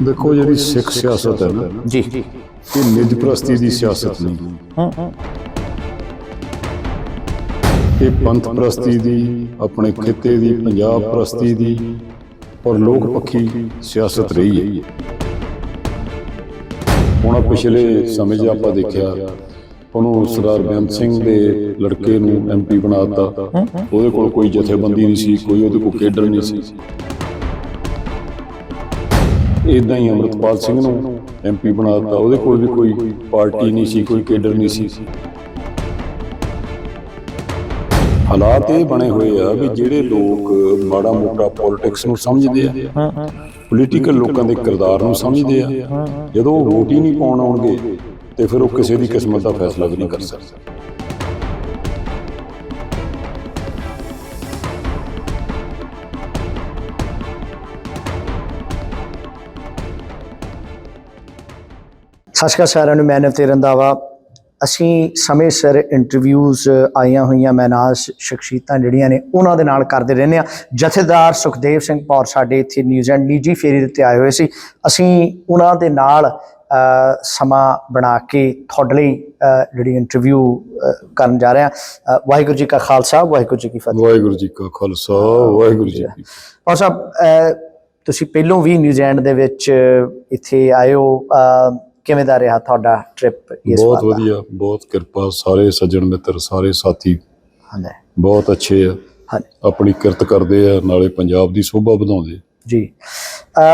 ਦੇਖੋ ਜਿਹੜੀ ਸਿੱਖ ਸਿਆਸਤ ਹੈ ਨਾ ਜੀ। ਇਹ ਨਿਜ ਪ੍ਰਸਤੀ ਦੀ ਸਿਆਸਤ ਨਹੀਂ। ਹੂੰ। ਇਹ ਪੰਥ ਪ੍ਰਸਤੀ ਦੀ ਆਪਣੇ ਖਿੱਤੇ ਦੀ ਪੰਜਾਬ ਪ੍ਰਸਤੀ ਦੀ ਔਰ ਲੋਕ ਪੱਖੀ ਸਿਆਸਤ ਰਹੀ ਹੈ। ਹੁਣ ਪਿਛਲੇ ਸਮੇਂ 'ਚ ਆਪਾਂ ਦੇਖਿਆ ਉਹਨੂੰ ਸਰਦਾਰ ਬੇਅੰਤ ਸਿੰਘ ਦੇ ਲੜਕੇ ਨੂੰ ਐਮਪੀ ਬਣਾਤਾ ਉਹਦੇ ਕੋਲ ਕੋਈ ਜਥੇਬੰਦੀ ਨਹੀਂ ਸੀ ਕੋਈ ਉਹਦੇ ਕੋਲ ਕੇਡਰ ਨਹੀਂ ਸੀ। ਇਦਾਂ ਹੀ ਅਮਰਤਪਾਲ ਸਿੰਘ ਨੂੰ ਐਮਪੀ ਬਣਾਤਾ ਉਹਦੇ ਕੋਲ ਵੀ ਕੋਈ ਪਾਰਟੀ ਨਹੀਂ ਸੀ ਕੋਈ ਕੇਡਰ ਨਹੀਂ ਸੀ। ਹਾਲਾਤ ਇਹ ਬਣੇ ਹੋਏ ਆ ਵੀ ਜਿਹੜੇ ਲੋਕ ਮਾੜਾ ਮੋਟਾ ਪੋਲਿਟਿਕਸ ਨੂੰ ਸਮਝਦੇ ਆ ਪੋਲੀਟੀਕਲ ਲੋਕਾਂ ਦੇ ਕਿਰਦਾਰ ਨੂੰ ਸਮਝਦੇ ਆ। ਜਦੋਂ ਉਹ ਵੋਟ ਹੀ ਨਹੀਂ ਪਾਉਣ ਆਉਣਗੇ ਤੇ ਫਿਰ ਉਹ ਕਿਸੇ ਦੀ ਕਿਸਮਤ ਦਾ ਫੈਸਲਾ ਵੀ ਨਹੀਂ ਕਰ ਸਕਦੇ। ਸਤਿ ਸ਼੍ਰੀ ਅਕਾਲ ਸਾਰਿਆਂ ਨੂੰ ਮੈਂ ਨਵਤੇ ਰੰਦਾਵਾ ਅਸੀਂ ਸਮੇਂ ਸਿਰ ਇੰਟਰਵਿਊਜ਼ ਆਈਆਂ ਹੋਈਆਂ ਮੈਨਾਜ ਸ਼ਖਸੀਅਤਾਂ ਜਿਹੜੀਆਂ ਨੇ ਉਹਨਾਂ ਦੇ ਨਾਲ ਕਰਦੇ ਰਹਿੰਦੇ ਆ ਜਥੇਦਾਰ ਸੁਖਦੇਵ ਸਿੰਘ ਪੌਰ ਸਾਡੇ ਇੱਥੇ ਨਿਊਜ਼ੀਲੈਂਡ ਨਿੱਜੀ ਫੇਰੀ ਦੇ ਉੱਤੇ ਆਏ ਹੋਏ ਸੀ। ਅਸੀਂ ਉਹਨਾਂ ਦੇ ਨਾਲ ਸਮਾਂ ਬਣਾ ਕੇ ਤੁਹਾਡੇ ਲਈ ਜਿਹੜੀ ਇੰਟਰਵਿਊ ਕਰਨ ਜਾ ਰਹੇ ਅ, ਵਾਹਿਗੁਰੂ ਜੀ ਕਾ ਖਾਲਸਾ ਵਾਹਿਗੁਰੂ ਜੀ ਕੀ ਫਤਿਹ। ਵਾਹਿਗੁਰੂ ਜੀ ਕਾ ਖਾਲਸਾ ਵਾਹਿਗੁਰੂ ਜੀ ਕੀ ਔਰ ਸਾਹਿਬ ਤੁਸੀਂ ਪਹਿਲੋਂ ਵੀ ਨਿਊਜ਼ੀਲੈਂਡ ਦੇ ਵਿੱਚ ਇੱਥੇ ਅ, ਕਿਵੇਂ ਦਾ ਰਿਹਾ ਤੁਹਾਡਾ ਟ੍ਰਿਪ ਇਸ ਬਹੁਤ ਵਾਰ ਦਾ? ਵਧੀਆ ਬਹੁਤ ਕਿਰਪਾ ਸਾਰੇ ਸੱਜਣ ਮਿੱਤਰ ਸਾਰੇ ਸਾਥੀ। ਹਾਂਜੀ। ਬਹੁਤ ਅੱਛੇ ਆ। ਹਾਂਜੀ। ਆਪਣੀ ਕਿਰਤ ਕਰਦੇ ਆ ਨਾਲੇ ਪੰਜਾਬ ਦੀ ਸੋਭਾ ਵਧਾਉਂਦੇ। ਜੀ।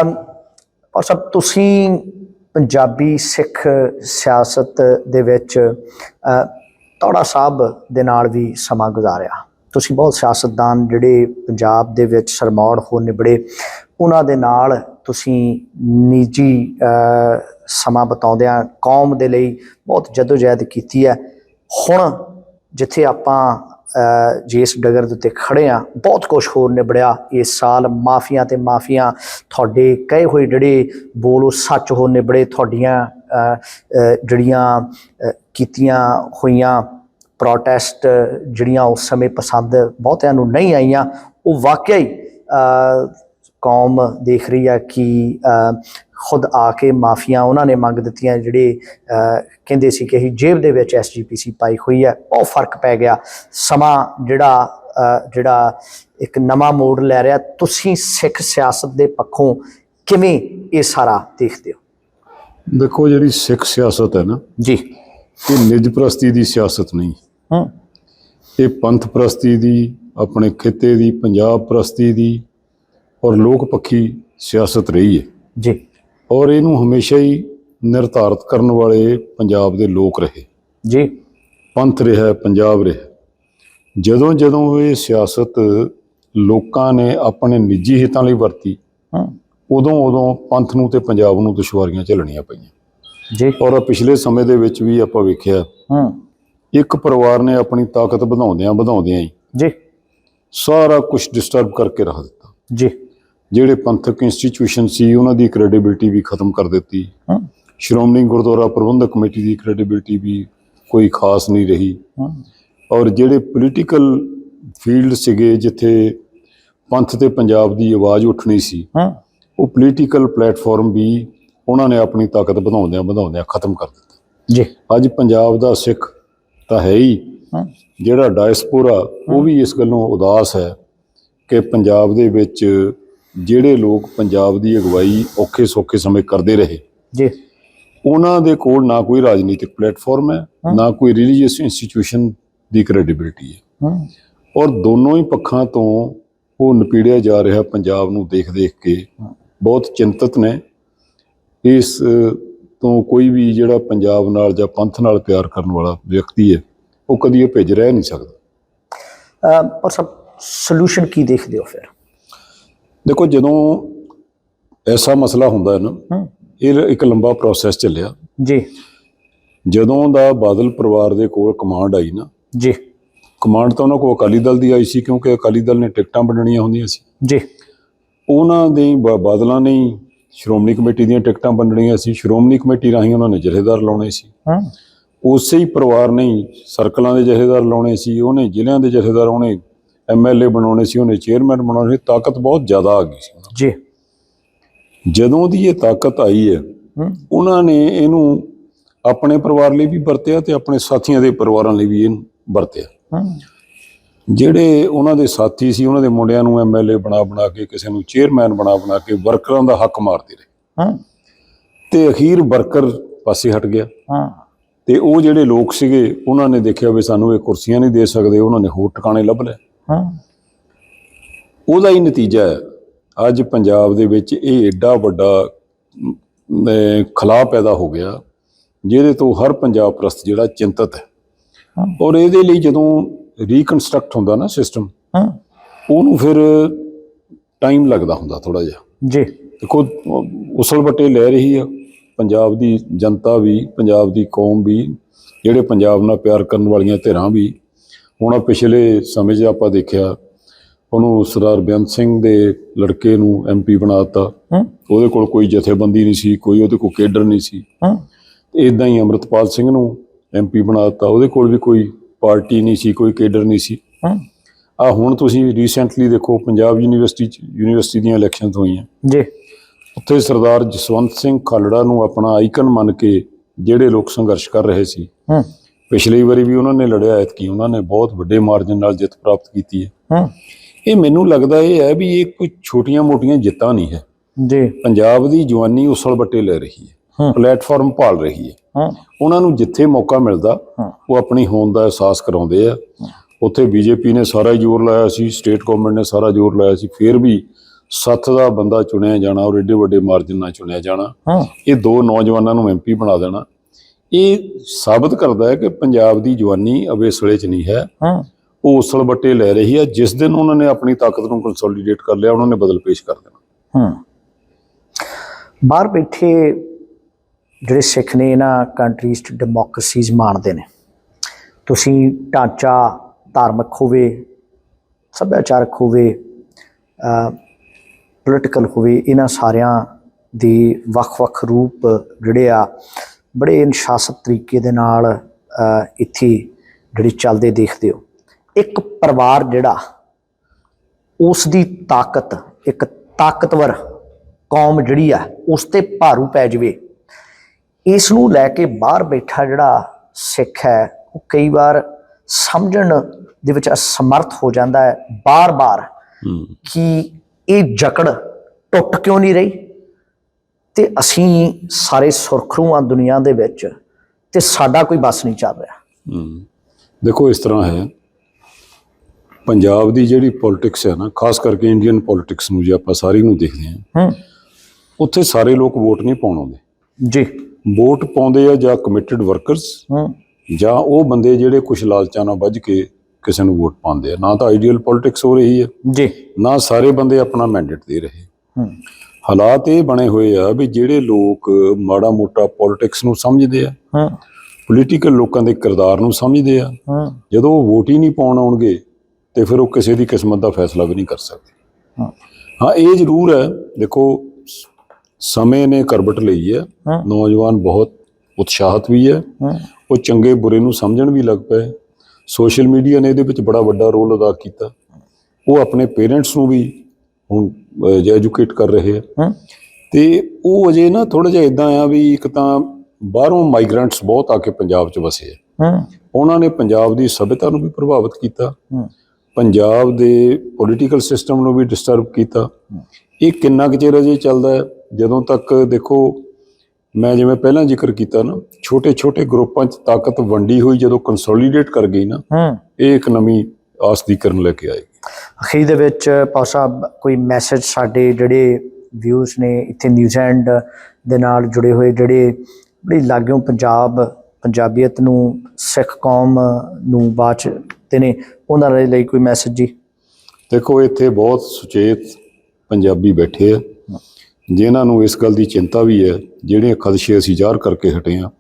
ਅਮ ਔਰ ਸਭ ਤੁਸੀਂ ਪੰਜਾਬੀ ਸਿੱਖ ਸਿਆਸਤ ਦੇ ਵਿੱਚ ਤੌੜਾ ਸਾਹਿਬ ਦੇ ਨਾਲ ਵੀ ਸਮਾਂ ਗੁਜ਼ਾਰਿਆ। ਤੁਸੀਂ ਬਹੁਤ ਸਿਆਸਤਦਾਨ ਜਿਹੜੇ ਪੰਜਾਬ ਦੇ ਵਿੱਚ ਸਰਮੌੜ ਹੋ ਨਿਬੜੇ ਉਹਨਾਂ ਦੇ ਨਾਲ ਤੁਸੀਂ ਨਿੱਜੀ ਸਮਾਂ ਬਤਾਉਂਦਿਆਂ ਕੌਮ ਦੇ ਲਈ ਬਹੁਤ ਜਦੋਜਹਿਦ ਕੀਤੀ ਹੈ। ਹੁਣ ਜਿੱਥੇ ਆਪਾਂ ਅ, ਜਿਸ ਡਗਰ ਦੇ ਉੱਤੇ ਖੜੇ ਆ ਬਹੁਤ ਕੁਝ ਹੋਰ ਨਿਬੜਿਆ। ਇਸ ਸਾਲ ਮਾਫੀਆਂ ਤੇ ਮਾਫੀਆਂ ਤੁਹਾਡੇ ਕਹੇ ਹੋਏ ਜਿਹੜੇ ਬੋਲ ਉਹ ਸੱਚ ਹੋ ਨਿਬੜੇ ਤੁਹਾਡੀਆਂ ਜਿਹੜੀਆਂ ਕੀਤੀਆਂ ਹੋਈਆਂ ਪ੍ਰੋਟੈਸਟ ਜਿਹੜੀਆਂ ਉਸ ਸਮੇਂ ਪਸੰਦ ਬਹੁਤਿਆਂ ਨੂੰ ਨਹੀਂ ਆਈਆਂ ਉਹ ਵਾਕਿਆ ਹੀ ਕੌਮ ਦੇਖ ਰਹੀ ਆ ਕਿ ਖੁਦ ਆ ਕੇ ਮਾਫੀਆਂ ਉਹਨਾਂ ਨੇ ਮੰਗ ਦਿੱਤੀਆਂ ਜਿਹੜੇ ਕਹਿੰਦੇ ਸੀ ਕਿ ਅਸੀਂ ਜੇਬ ਦੇ ਵਿੱਚ ਐਸਜੀਪੀਸੀ ਪਾਈ ਹੋਈ ਹੈ ਉਹ ਫ਼ਰਕ ਪੈ ਗਿਆ। ਸਮਾਂ ਜਿਹੜਾ ਜਿਹੜਾ ਇੱਕ ਨਵਾਂ ਮੋੜ ਲੈ ਰਿਹਾ ਤੁਸੀਂ ਸਿੱਖ ਸਿਆਸਤ ਦੇ ਪੱਖੋਂ ਕਿਵੇਂ ਇਹ ਸਾਰਾ ਦੇਖਦੇ ਹੋ? ਦੇਖੋ ਜਿਹੜੀ ਸਿੱਖ ਸਿਆਸਤ ਹੈ ਨਾ ਜੀ। ਇਹ ਨਿਜ ਪ੍ਰਸਤੀ ਦੀ ਸਿਆਸਤ ਨਹੀਂ। ਹੂੰ। ਇਹ ਪੰਥ ਪ੍ਰਸਤੀ ਦੀ ਆਪਣੇ ਖਿੱਤੇ ਦੀ ਪੰਜਾਬ ਪ੍ਰਸਤੀ ਦੀ ਔਰ ਲੋਕ ਪੱਖੀ ਸਿਆਸਤ ਰਹੀ ਹੈ। ਜੀ। ਔਰ ਇਹਨੂੰ ਹਮੇਸ਼ਾ ਹੀ ਨਿਰਧਾਰਤ ਕਰਨ ਵਾਲੇ ਪੰਜਾਬ ਦੇ ਲੋਕ ਰਹੇ। ਜੀ। ਪੰਥ ਰਿਹਾ ਪੰਜਾਬ ਰਿਹਾ। ਜਦੋਂ ਜਦੋਂ ਇਹ ਸਿਆਸਤ ਲੋਕਾਂ ਨੇ ਆਪਣੇ ਨਿੱਜੀ ਹਿੱਤਾਂ ਲਈ ਵਰਤੀ ਹੂੰ। ਉਦੋਂ ਉਦੋਂ ਪੰਥ ਨੂੰ ਤੇ ਪੰਜਾਬ ਨੂੰ ਦੁਸ਼ਵਾਰੀਆਂ ਝੱਲਣੀਆਂ ਪਈਆਂ। ਜੀ। ਔਰ ਪਿਛਲੇ ਸਮੇਂ ਦੇ ਵਿੱਚ ਵੀ ਆਪਾਂ ਵੇਖਿਆ ਹੂੰ। ਇੱਕ ਪਰਿਵਾਰ ਨੇ ਆਪਣੀ ਤਾਕਤ ਵਧਾਉਂਦਿਆਂ ਵਧਾਉਂਦਿਆਂ ਹੀ ਜੀ। ਸਾਰਾ ਕੁਝ ਡਿਸਟਰਬ ਕਰਕੇ ਰੱਖ ਦਿੱਤਾ। ਜੀ। ਜਿਹੜੇ ਪੰਥਕ ਇੰਸਟੀਚਿਊਸ਼ਨ ਸੀ ਉਹਨਾਂ ਦੀ ਕ੍ਰੈਡੀਬਿਲਟੀ ਵੀ ਖਤਮ ਕਰ ਦਿੱਤੀ। ਹੂੰ। ਸ਼੍ਰੋਮਣੀ ਗੁਰਦੁਆਰਾ ਪ੍ਰਬੰਧਕ ਕਮੇਟੀ ਦੀ ਕ੍ਰੈਡੀਬਿਲਟੀ ਵੀ ਕੋਈ ਖਾਸ ਨਹੀਂ ਰਹੀ। ਹੂੰ। ਔਰ ਜਿਹੜੇ ਪੋਲੀਟੀਕਲ ਫੀਲਡ ਸੀਗੇ ਜਿੱਥੇ ਪੰਥ ਤੇ ਪੰਜਾਬ ਦੀ ਆਵਾਜ਼ ਉੱਠਣੀ ਸੀ ਹੂੰ। ਉਹ ਪੋਲੀਟੀਕਲ ਪਲੇਟਫਾਰਮ ਵੀ ਉਹਨਾਂ ਨੇ ਆਪਣੀ ਤਾਕਤ ਵਧਾਉਂਦਿਆਂ ਵਧਾਉਂਦਿਆਂ ਖਤਮ ਕਰ ਦਿੱਤਾ। ਜੀ। ਅੱਜ ਪੰਜਾਬ ਦਾ ਸਿੱਖ ਤਾਂ ਹੈ ਹੀ। ਹੂੰ। ਜਿਹੜਾ ਡਾਇਸਪੋਰਾ ਉਹ ਵੀ ਇਸ ਗੱਲੋਂ ਉਦਾਸ ਹੈ ਕਿ ਪੰਜਾਬ ਦੇ ਵਿੱਚ ਜਿਹੜੇ ਲੋਕ ਪੰਜਾਬ ਦੀ ਅਗਵਾਈ ਔਖੇ ਸੌਖੇ ਸਮੇਂ ਕਰਦੇ ਰਹੇ ਜੀ। ਉਹਨਾਂ ਦੇ ਕੋਲ ਨਾ ਕੋਈ ਰਾਜਨੀਤਿਕ ਪਲੇਟਫਾਰਮ ਹੈ ਨਾ ਕੋਈ ਰਿਲੀਜੀਅਸ ਇੰਸਟੀਟਿਊਸ਼ਨ ਦੀ ਕ੍ਰੈਡੀਬਿਲਟੀ ਹੈ। ਔਰ ਦੋਨੋਂ ਹੀ ਪੱਖਾਂ ਤੋਂ ਉਹ ਨਪੀੜਿਆ ਜਾ ਰਿਹਾ ਪੰਜਾਬ ਨੂੰ ਦੇਖ ਦੇਖ ਕੇ ਬਹੁਤ ਚਿੰਤਤ ਨੇ। ਇਸ ਤੋਂ ਕੋਈ ਵੀ ਜਿਹੜਾ ਪੰਜਾਬ ਨਾਲ ਜਾਂ ਪੰਥ ਨਾਲ ਪਿਆਰ ਕਰਨ ਵਾਲਾ ਵਿਅਕਤੀ ਹੈ ਉਹ ਕਦੀ ਇਹ ਭਿੱਜ ਰਹਿ ਨਹੀਂ ਸਕਦਾ। ਅ, ਔਰ ਸਭ ਸੋਲੂਸ਼ਨ ਕੀ ਦੇਖਦੇ ਹੋ ਫਿਰ? ਦੇਖੋ ਜਦੋਂ ਐਸਾ ਮਸਲਾ ਹੁੰਦਾ ਹੈ ਨਾ ਇਹ ਇੱਕ ਲੰਬਾ ਪ੍ਰੋਸੈਸ ਚੱਲਿਆ। ਜੀ। ਜਦੋਂ ਦਾ ਬਾਦਲ ਪਰਿਵਾਰ ਦੇ ਕੋਲ ਕਮਾਂਡ ਆਈ ਨਾ ਜੀ। ਕਮਾਂਡ ਤਾਂ ਉਹਨਾਂ ਕੋਲ ਅਕਾਲੀ ਦਲ ਦੀ ਆਈ ਸੀ ਕਿਉਂਕਿ ਅਕਾਲੀ ਦਲ ਨੇ ਟਿਕਟਾਂ ਵੰਡਣੀਆਂ ਹੁੰਦੀਆਂ ਸੀ। ਜੀ। ਉਹਨਾਂ ਦੇ ਬਾਦਲਾਂ ਨੇ ਸ਼੍ਰੋਮਣੀ ਕਮੇਟੀ ਦੀਆਂ ਟਿਕਟਾਂ ਵੰਡਣੀਆਂ ਸੀ ਸ਼੍ਰੋਮਣੀ ਕਮੇਟੀ ਰਾਹੀਂ ਉਹਨਾਂ ਨੇ ਜਥੇਦਾਰ ਲਾਉਣੇ ਸੀ। ਹੂੰ। ਉਸੇ ਹੀ ਪਰਿਵਾਰ ਨੇ ਸਰਕਲਾਂ ਦੇ ਜਥੇਦਾਰ ਲਾਉਣੇ ਸੀ ਉਹਨੇ ਜ਼ਿਲ੍ਹਿਆਂ ਦੇ ਜਥੇਦਾਰ ਉਹਨੇ ਐਮਐਲਏ ਬਣਾਉਣੇ ਸੀ ਉਹਨੇ ਚੇਅਰਮੈਨ ਬਣਾਉਣੇ ਸੀ ਤਾਕਤ ਬਹੁਤ ਜ਼ਿਆਦਾ ਆ ਗਈ ਸੀ ਜੀ। ਜਦੋਂ ਦੀ ਇਹ ਤਾਕਤ ਆਈ ਹੈ ਉਹਨਾਂ ਨੇ ਇਹਨੂੰ ਆਪਣੇ ਪਰਿਵਾਰ ਲਈ ਵੀ ਵਰਤਿਆ ਤੇ ਆਪਣੇ ਸਾਥੀਆਂ ਦੇ ਪਰਿਵਾਰਾਂ ਲਈ ਵੀ ਇਹਨੂੰ ਵਰਤਿਆ। ਜਿਹੜੇ ਉਹਨਾਂ ਦੇ ਸਾਥੀ ਸੀ ਉਹਨਾਂ ਦੇ ਮੁੰਡਿਆਂ ਨੂੰ ਐਮਐਲਏ ਬਣਾ ਬਣਾ ਕੇ ਕਿਸੇ ਨੂੰ ਚੇਅਰਮੈਨ ਬਣਾ ਬਣਾ ਕੇ ਵਰਕਰਾਂ ਦਾ ਹੱਕ ਮਾਰਦੇ ਰਹੇ। ਤੇ ਅਖੀਰ ਵਰਕਰ ਪਾਸੇ ਹਟ ਗਿਆ। ਤੇ ਉਹ ਜਿਹੜੇ ਲੋਕ ਸੀਗੇ ਉਹਨਾਂ ਨੇ ਦੇਖਿਆ ਵੀ ਸਾਨੂੰ ਇਹ ਕੁਰਸੀਆਂ ਨਹੀਂ ਦੇ ਸਕਦੇ ਉਹਨਾਂ ਨੇ ਹੋਰ ਟਿਕਾਣੇ ਲੱਭ ਲਏ। ਹੂੰ। ਉਹਦਾ ਹੀ ਨਤੀਜਾ ਹੈ। ਅੱਜ ਪੰਜਾਬ ਦੇ ਵਿੱਚ ਇਹ ਏਡਾ ਵੱਡਾ ਖਲਾਅ ਪੈਦਾ ਹੋ ਗਿਆ ਜਿਹਦੇ ਤੋਂ ਹਰ ਪੰਜਾਬ ਪ੍ਰਸਤ ਜਿਹੜਾ ਚਿੰਤਤ ਹੈ। ਹਾਂ। ਔਰ ਇਹਦੇ ਲਈ ਜਦੋਂ ਰੀਕਨਸਟਰਕਟ ਹੁੰਦਾ ਨਾ ਸਿਸਟਮ ਹੂੰ। ਉਹਨੂੰ ਫਿਰ ਟਾਈਮ ਲੱਗਦਾ ਹੁੰਦਾ ਥੋੜਾ ਜਿਹਾ। ਜੀ। ਦੇਖੋ ਉਸਲ ਬੱਟੇ ਲੈ ਰਹੀ ਆ। ਪੰਜਾਬ ਦੀ ਜਨਤਾ ਵੀ ਪੰਜਾਬ ਦੀ ਕੌਮ ਵੀ ਜਿਹੜੇ ਪੰਜਾਬ ਨਾਲ ਪਿਆਰ ਕਰਨ ਵਾਲੀਆਂ ਧਿਰਾਂ ਵੀ ਹੁਣ ਪਿਛਲੇ ਸਮੇਂ 'ਚ ਆਪਾਂ ਦੇਖਿਆ ਉਹਨੂੰ ਸਰਦਾਰ ਬੇਅੰਤ ਸਿੰਘ ਦੇ ਲੜਕੇ ਨੂੰ ਐਮਪੀ ਬਣਾਤਾ। ਉਹਦੇ ਕੋਲ ਕੋਈ ਜਥੇਬੰਦੀ ਨਹੀਂ ਸੀ ਕੋਈ ਉਹਦੇ ਕੋਲ ਕੇਡਰ ਨਹੀਂ ਸੀ। ਇਦਾਂ ਹੀ ਅੰਮ੍ਰਿਤਪਾਲ ਸਿੰਘ ਨੂੰ ਐਮਪੀ ਬਣਾਤਾ। ਉਹਦੇ ਕੋਲ ਵੀ ਕੋਈ ਪਾਰਟੀ ਨਹੀਂ ਸੀ ਕੋਈ ਕੇਡਰ ਨਹੀਂ ਸੀ। ਆ ਹੁਣ ਤੁਸੀਂ ਰੀਸੈਂਟਲੀ ਦੇਖੋ ਪੰਜਾਬ ਯੂਨੀਵਰਸਿਟੀ 'ਚ ਯੂਨੀਵਰਸਿਟੀ ਦੀਆਂ ਇਲੈਕਸ਼ਨਸ ਹੋਈਆਂ। ਜੀ। ਉੱਥੇ ਸਰਦਾਰ ਜਸਵੰਤ ਸਿੰਘ ਖਾਲੜਾ ਨੂੰ ਆਪਣਾ ਆਈਕਨ ਮੰਨ ਕੇ ਜਿਹੜੇ ਲੋਕ ਸੰਘਰਸ਼ ਕਰ ਰਹੇ ਸੀ। ਹੂੰ। ਪਿਛਲੀ ਵਾਰੀ ਵੀ ਉਹਨਾਂ ਨੇ ਲੜਿਆ ਐਤਕੀ ਉਹਨਾਂ ਨੇ ਬਹੁਤ ਵੱਡੇ ਮਾਰਜਨ ਨਾਲ ਜਿੱਤ ਪ੍ਰਾਪਤ ਕੀਤੀ ਹੈ। ਹੂੰ। ਇਹ ਮੈਨੂੰ ਲੱਗਦਾ ਇਹ ਹੈ ਵੀ ਇਹ ਕੋਈ ਛੋਟੀਆਂ-ਮੋਟੀਆਂ ਜਿੱਤਾਂ ਨਹੀਂ ਹੈ। ਜੀ। ਪੰਜਾਬ ਦੀ ਜਵਾਨੀ ਉਸਲ ਬੱਟੇ ਲੈ ਰਹੀ ਹੈ। ਪਲੇਟਫਾਰਮ ਭਾਲ ਰਹੀ ਹੈ। ਹੂੰ। ਉਹਨਾਂ ਨੂੰ ਜਿੱਥੇ ਮੌਕਾ ਮਿਲਦਾ। ਉਹ ਆਪਣੀ ਹੋਂਦ ਦਾ ਅਹਿਸਾਸ ਕਰਾਉਂਦੇ ਆ। ਉੱਥੇ ਬੀਜੇਪੀ ਨੇ ਸਾਰਾ ਜ਼ੋਰ ਲਾਇਆ ਸੀ ਸਟੇਟ ਗਵਰਨਮੈਂਟ ਨੇ ਸਾਰਾ ਜ਼ੋਰ ਲਾਇਆ ਸੀ ਫਿਰ ਵੀ ਸੱਤ ਦਾ ਬੰਦਾ ਚੁਣਿਆ ਜਾਣਾ ਔਰ ਏਡੇ ਵੱਡੇ ਮਾਰਜਨ ਨਾਲ ਚੁਣਿਆ ਜਾਣਾ। ਇਹ ਦੋ ਨੌਜਵਾਨਾਂ ਨੂੰ ਐਮਪੀ ਬਣਾ ਦੇਣਾ। ਇਹ ਸਾਬਤ ਕਰਦਾ ਹੈ ਕਿ ਪੰਜਾਬ ਦੀ ਜਵਾਨੀ ਅਵੇਸਲੇ 'ਚ ਨਹੀਂ ਹੈ। ਹੂੰ। ਉਹ ਉਸਲ ਬੱਟੇ ਲੈ ਰਹੀ ਹੈ। ਜਿਸ ਦਿਨ ਉਹਨਾਂ ਨੇ ਆਪਣੀ ਤਾਕਤ ਨੂੰ ਕੰਸੋਲੀਡੇਟ ਕਰ ਲਿਆ ਉਹਨਾਂ ਨੇ ਬਦਲ ਪੇਸ਼ ਕਰ ਦੇਣਾ। ਹੂੰ। ਬਾਹਰ ਬੈਠੇ ਜਿਹੜੇ ਸਿੱਖ ਨੇ ਇਹਨਾਂ ਕੰਟਰੀਜ਼ 'ਚ ਡੈਮੋਕ੍ਰੇਸੀਜ਼ ਮਾਣਦੇ ਨੇ। ਤੁਸੀਂ ਢਾਂਚਾ ਧਾਰਮਿਕ ਹੋਵੇ ਸੱਭਿਆਚਾਰਕ ਹੋਵੇ ਪੋਲੀਟੀਕਲ ਹੋਵੇ ਇਹਨਾਂ ਸਾਰਿਆਂ ਦੇ ਵੱਖ-ਵੱਖ ਰੂਪ ਜਿਹੜੇ ਆ ਬੜੇ ਅਨੁਸ਼ਾਸਿਤ ਤਰੀਕੇ ਦੇ ਨਾਲ ਇੱਥੇ ਜਿਹੜੀ ਚੱਲਦੇ ਦੇਖਦੇ ਹੋ। ਇੱਕ ਪਰਿਵਾਰ ਜਿਹੜਾ ਉਸ ਦੀ ਤਾਕਤ ਇੱਕ ਤਾਕਤਵਰ ਕੌਮ ਜਿਹੜੀ ਆ ਉਸ ਤੇ ਭਾਰੂ ਪੈ ਜਵੇ। ਇਸ ਨੂੰ ਲੈ ਕੇ ਬਾਹਰ ਬੈਠਾ ਜਿਹੜਾ ਸਿੱਖ ਹੈ ਉਹ ਕਈ ਵਾਰ ਸਮਝਣ ਦੇ ਵਿੱਚ ਅਸਮਰਥ ਹੋ ਜਾਂਦਾ ਹੈ ਬਾਰ-ਬਾਰ ਕਿ ਇਹ ਜਕੜ ਟੁੱਟ ਕਿਉਂ ਨਹੀਂ ਰਹੀ? ਤੇ ਅਸੀਂ ਸਾਰੇ ਸੁਰਖਰੂ ਆ ਦੁਨੀਆ ਦੇ ਵਿੱਚ ਤੇ ਸਾਡਾ ਕੋਈ ਬਸ ਨਹੀਂ ਚੱਲ ਰਿਹਾ। ਦੇਖੋ ਇਸ ਤਰ੍ਹਾਂ ਹੈ। ਪੰਜਾਬ ਦੀ ਜਿਹੜੀ ਪੋਲਿਟਿਕਸ ਹੈ ਨਾ ਖਾਸ ਕਰਕੇ ਇੰਡੀਅਨ ਪੋਲਿਟਿਕਸ ਨੂੰ ਜੇ ਆਪਾਂ ਸਾਰੀ ਨੂੰ ਦੇਖਦੇ ਹਾਂ ਉੱਥੇ ਸਾਰੇ ਲੋਕ ਵੋਟ ਨਹੀਂ ਪਾਉਣ ਆਉਂਦੇ। ਜੀ। ਵੋਟ ਪਾਉਂਦੇ ਆ ਜਾਂ ਕਮਿਟਡ ਵਰਕਰਸ ਹੂੰ। ਜਾਂ ਉਹ ਬੰਦੇ ਜਿਹੜੇ ਕੁਝ ਲਾਲਚਾਂ ਨਾਲ ਵੱਜ ਕੇ ਕਿਸੇ ਨੂੰ ਵੋਟ ਪਾਉਂਦੇ ਆ। ਨਾ ਤਾਂ ਆਈਡੀਅਲ ਪੋਲਿਟਿਕਸ ਹੋ ਰਹੀ ਹੈ। ਜੀ। ਨਾ ਸਾਰੇ ਬੰਦੇ ਆਪਣਾ ਮੈਂਡੇਟ ਦੇ ਰਹੇ। ਹੂੰ। ਹਾਲਾਤ ਇਹ ਬਣੇ ਹੋਏ ਆ ਵੀ ਜਿਹੜੇ ਲੋਕ ਮਾੜਾ ਮੋਟਾ ਪੋਲਿਟਿਕਸ ਨੂੰ ਸਮਝਦੇ ਆ ਹੂੰ ਪੋਲੀਟੀਕਲ ਲੋਕਾਂ ਦੇ ਕਿਰਦਾਰ ਨੂੰ ਸਮਝਦੇ ਆ ਹੂੰ ਜਦੋਂ ਉਹ ਵੋਟ ਹੀ ਨਹੀਂ ਪਾਉਣ ਆਉਣਗੇ ਤੇ ਫਿਰ ਉਹ ਕਿਸੇ ਦੀ ਕਿਸਮਤ ਦਾ ਫੈਸਲਾ ਵੀ ਨਹੀਂ ਕਰ ਸਕਦੇ ਹਾਂ। ਹਾਂ ਇਹ ਜ਼ਰੂਰ ਹੈ ਦੇਖੋ ਸਮੇਂ ਨੇ ਕਰਬਟ ਲਈ ਹੈ। ਨੌਜਵਾਨ ਬਹੁਤ ਉਤਸ਼ਾਹਤ ਵੀ ਹੂੰ ਉਹ ਚੰਗੇ ਬੁਰੇ ਨੂੰ ਸਮਝਣ ਵੀ ਲੱਗ ਪਏ ਸੋਸ਼ਲ ਮੀਡੀਆ ਨੇ ਇਹਦੇ ਵਿੱਚ ਬੜਾ ਵੱਡਾ ਰੋਲ ਅਦਾ ਕੀਤਾ ਉਹ ਆਪਣੇ ਪੇਰੈਂਟਸ ਨੂੰ ਵੀ ਹੁਣ ਐਜੂਕੇਟ ਕਰ ਰਹੇ ਆ। ਹੂੰ। ਤੇ ਉਹ ਅਜੇ ਨਾ ਥੋੜਾ ਜਿਹਾ ਇਦਾਂ ਆ ਵੀ ਇੱਕ ਤਾਂ ਬਾਹਰੋਂ ਮਾਈਗ੍ਰੈਂਟਸ ਬਹੁਤ ਆ ਕੇ ਪੰਜਾਬ 'ਚ ਵਸੇ ਆ। ਹੂੰ। ਉਹਨਾਂ ਨੇ ਪੰਜਾਬ ਦੀ ਸਭਿਅਤਾ ਨੂੰ ਵੀ ਪ੍ਰਭਾਵਿਤ ਕੀਤਾ। ਪੰਜਾਬ ਦੇ ਪੋਲੀਟੀਕਲ ਸਿਸਟਮ ਨੂੰ ਵੀ ਡਿਸਟਰਬ ਕੀਤਾ। ਇਹ ਕਿੰਨਾ ਕੁ ਚਿਰ ਅਜੇ ਚੱਲਦਾ ਹੈ? ਜਦੋਂ ਤੱਕ ਦੇਖੋ ਮੈਂ ਜਿਵੇਂ ਪਹਿਲਾਂ ਜ਼ਿਕਰ ਕੀਤਾ ਨਾ ਛੋਟੇ ਛੋਟੇ ਗਰੁੱਪਾਂ 'ਚ ਤਾਕਤ ਵੰਡੀ ਹੋਈ ਜਦੋਂ ਕੰਸੋਲੀਡੇਟ ਕਰ ਗਈ ਨਾ ਇਹ ਇੱਕ ਨਵੀਂ ਆਸ ਦੀ ਕਿਰਨ ਲੈ ਕੇ ਆਏਗੀ ਅਖੀਰ ਦੇ ਵਿੱਚ ਪਾਉ ਸਾਹਿਬ ਕੋਈ ਮੈਸੇਜ ਸਾਡੇ ਜਿਹੜੇ ਵਿਊਜ਼ ਨੇ ਇੱਥੇ ਨਿਊਜ਼ੀਲੈਂਡ ਦੇ ਨਾਲ ਜੁੜੇ ਹੋਏ ਜਿਹੜੇ ਬੜੀ ਲਾਗਿਓਂ ਪੰਜਾਬ ਪੰਜਾਬੀਅਤ ਨੂੰ ਸਿੱਖ ਕੌਮ ਨੂੰ ਬਾਚਦੇ ਨੇ ਉਹਨਾਂ ਦੇ ਲਈ ਕੋਈ ਮੈਸੇਜ ਜੀ? ਦੇਖੋ ਇੱਥੇ ਬਹੁਤ ਸੁਚੇਤ ਪੰਜਾਬੀ ਬੈਠੇ ਆ ਜਿਨ੍ਹਾਂ ਨੂੰ ਇਸ ਗੱਲ ਦੀ ਚਿੰਤਾ ਵੀ ਹੈ ਜਿਹੜੇ ਖਦਸ਼ੇ ਅਸੀਂ ਜ਼ਾਹਰ ਕਰਕੇ ਹਟੇ ਆ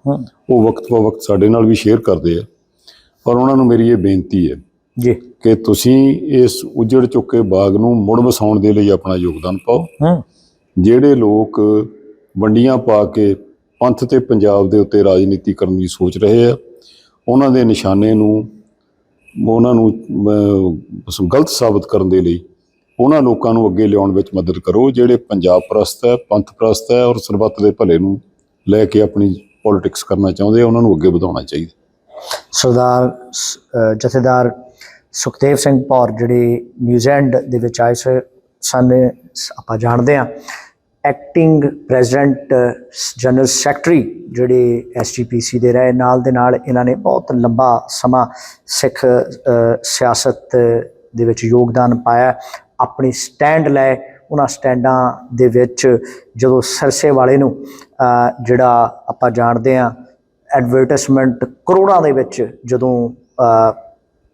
ਉਹ ਵਕਤ ਬ ਵਕਤ ਸਾਡੇ ਨਾਲ ਵੀ ਸ਼ੇਅਰ ਕਰਦੇ ਆ ਪਰ ਉਹਨਾਂ ਨੂੰ ਮੇਰੀ ਇਹ ਬੇਨਤੀ ਹੈ ਜੀ। ਕਿ ਤੁਸੀਂ ਇਸ ਉਜੜ ਚੁੱਕੇ ਬਾਗ ਨੂੰ ਮੁੜ ਵਸਾਉਣ ਦੇ ਲਈ ਆਪਣਾ ਯੋਗਦਾਨ ਪਾਓ। ਹੂੰ। ਜਿਹੜੇ ਲੋਕ ਵੰਡੀਆਂ ਪਾ ਕੇ ਪੰਥ ਤੇ ਪੰਜਾਬ ਦੇ ਉੱਤੇ ਰਾਜਨੀਤੀ ਕਰਨ ਦੀ ਸੋਚ ਰਹੇ ਆ ਉਹਨਾਂ ਦੇ ਨਿਸ਼ਾਨੇ ਨੂੰ ਉਹਨਾਂ ਨੂੰ ਗਲਤ ਸਾਬਤ ਕਰਨ ਦੇ ਲਈ ਉਹਨਾਂ ਲੋਕਾਂ ਨੂੰ ਅੱਗੇ ਲਿਆਉਣ ਵਿੱਚ ਮਦਦ ਕਰੋ। ਜਿਹੜੇ ਪੰਜਾਬ ਪ੍ਰਸਤ ਹੈ ਪੰਥ ਪ੍ਰਸਤ ਹੈ ਔਰ ਸਰਬੱਤ ਦੇ ਭਲੇ ਨੂੰ ਲੈ ਕੇ ਆਪਣੀ ਪੋਲਿਟਿਕਸ ਕਰਨਾ ਚਾਹੁੰਦੇ ਆ ਉਹਨਾਂ ਨੂੰ ਅੱਗੇ ਵਧਾਉਣਾ ਚਾਹੀਦਾ। ਸਰਦਾਰ ਜਥੇਦਾਰ ਸੁਖਦੇਵ ਸਿੰਘ ਪੌਰ ਜਿਹੜੇ ਨਿਊਜ਼ੀਲੈਂਡ ਦੇ ਵਿੱਚ ਆਏ ਸ- ਸਨ ਸ- ਆਪਾਂ ਜਾਣਦੇ ਹਾਂ। ਐਕਟਿੰਗ ਪ੍ਰੈਜ਼ੀਡੈਂਟ ਜਨਰਲ ਸੈਕਟਰੀ ਜਿਹੜੇ ਐਸਜੀਪੀਸੀ ਦੇ ਰਹੇ, ਨਾਲ ਦੇ ਨਾਲ ਇਹਨਾਂ ਨੇ ਬਹੁਤ ਲੰਬਾ ਸਮਾਂ ਸਿੱਖ ਸਿਆਸਤ ਦੇ ਵਿੱਚ ਯੋਗਦਾਨ ਪਾਇਆ। ਆਪਣੀ ਸਟੈਂਡ ਲੈ, ਉਹਨਾਂ ਸਟੈਂਡਾਂ ਦੇ ਵਿੱਚ ਜਦੋਂ ਸਰਸੇ ਵਾਲੇ ਨੂੰ ਜਿਹੜਾ ਆਪਾਂ ਜਾਣਦੇ ਹਾਂ ਐਡਵਰਟਾਈਜ਼ਮੈਂਟ ਕਰੋੜਾਂ ਦੇ ਵਿੱਚ ਜਦੋਂ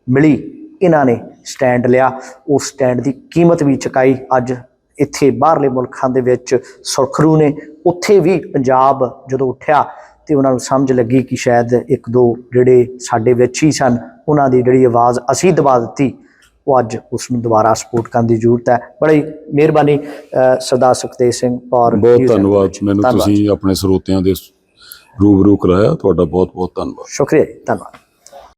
ਮਿਲੀ ਇਹਨਾਂ ਨੇ ਸਟੈਂਡ ਲਿਆ। ਉਸ ਸਟੈਂਡ ਦੀ ਕੀਮਤ ਵੀ ਚੁਕਾਈ। ਅੱਜ ਇੱਥੇ ਬਾਹਰਲੇ ਮੁਲਕਾਂ ਦੇ ਵਿੱਚ ਸੁਰਖਰੂ ਨੇ। ਉੱਥੇ ਵੀ ਪੰਜਾਬ ਜਦੋਂ ਉੱਠਿਆ ਤੇ ਉਹਨਾਂ ਨੂੰ ਸਮਝ ਲੱਗੀ ਕਿ ਸ਼ਾਇਦ ਇੱਕ ਦੋ ਜਿਹੜੇ ਸਾਡੇ ਵਿੱਚ ਹੀ ਸਨ ਉਹਨਾਂ ਦੀ ਜਿਹੜੀ ਆਵਾਜ਼ ਅਸੀਂ ਦਬਾ ਦਿੱਤੀ ਉਹ ਅੱਜ ਉਸ ਨੂੰ ਦੁਬਾਰਾ ਸਪੋਰਟ ਕਰਨ ਦੀ ਜ਼ਰੂਰਤ ਹੈ। ਬੜੀ ਮਿਹਰਬਾਨੀ ਸਰਦਾਰ ਸੁਖਦੇਵ ਸਿੰਘ ਔਰ ਬਹੁਤ ਧੰਨਵਾਦ। ਮੈਨੂੰ ਤੁਸੀਂ ਆਪਣੇ ਸਰੋਤਿਆਂ ਦੇ ਰੂਬਰੂ ਕਰਾਇਆ। ਤੁਹਾਡਾ ਬਹੁਤ ਬਹੁਤ ਧੰਨਵਾਦ। ਸ਼ੁਕਰੀਆ ਧੰਨਵਾਦ।